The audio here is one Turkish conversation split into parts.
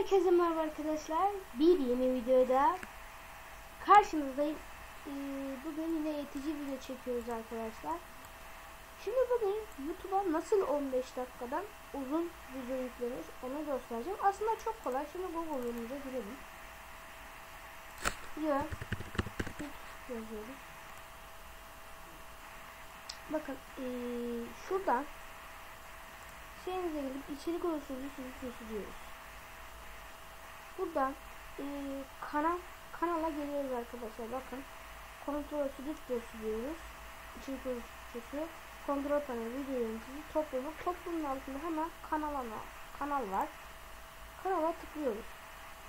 Herkese merhaba arkadaşlar. Bir yeni videoda karşınızdayım. Ee, bugün yine eğitici video çekiyoruz arkadaşlar. Şimdi bugün YouTube'a nasıl 15 dakikadan uzun video yüklenir onu göstereceğim. Aslında çok kolay. Şimdi Google'umuza girelim. Ya. Bakın ee, şuradan şeyinize gelip içerik oluşturucu diyoruz. Buradan e, kanal kanala geliyoruz arkadaşlar. Bakın kontrol stüdyosu diyoruz. İçerik oluşturucusu, kontrol paneli, video yöneticisi, topluluk. Toplumun altında hemen kanal kanal var. Kanala tıklıyoruz.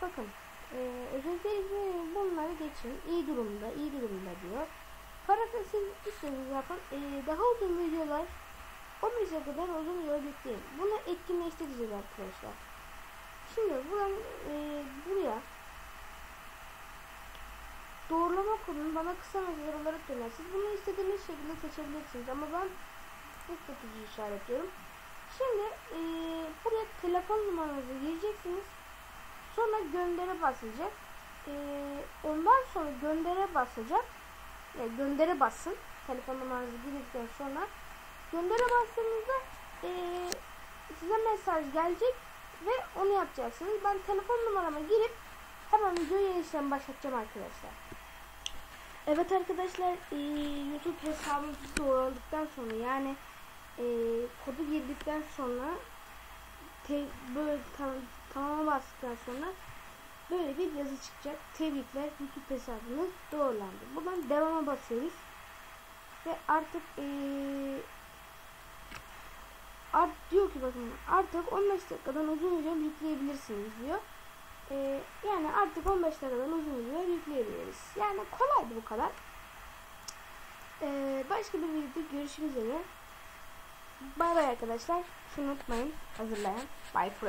Bakın e, özellikle bunları geçin. İyi durumda, iyi durumda diyor. Paragrafı siz istediğiniz yapın. E, daha uzun videolar 15 kadar uzun yol yükleyin. Bunu etkinleştireceğiz arkadaşlar. Şimdi buradan e, buraya doğrulama kodunu bana kısa mesaj olarak gönder. Siz bunu istediğiniz şekilde seçebilirsiniz ama ben tutucu işaretliyorum. Şimdi e, buraya telefon numaranızı gireceksiniz. Sonra göndere basacak. E, ondan sonra göndere basacak. Yani göndere bassın. Telefon numaranızı girdikten sonra göndere bastığınızda e, size mesaj gelecek ve yapacaksınız. Ben telefon numarama girip hemen videoyu yeniden başlatacağım arkadaşlar. Evet arkadaşlar e, YouTube hesabınızı doğruladıktan sonra yani e, kodu girdikten sonra te, böyle tam, tamama bastıktan sonra böyle bir yazı çıkacak. Tebrikler YouTube hesabınız doğrulandı. Buradan devama basıyoruz. Ve artık ki bakın artık 15 dakikadan uzun video yükleyebilirsiniz diyor. Ee, yani artık 15 dakikadan uzun video yükleyebiliriz. Yani kolaydı bu kadar. Ee, başka bir videoda görüşmek üzere. Bay bay arkadaşlar. Şunu unutmayın. Hazırlayan. Bye for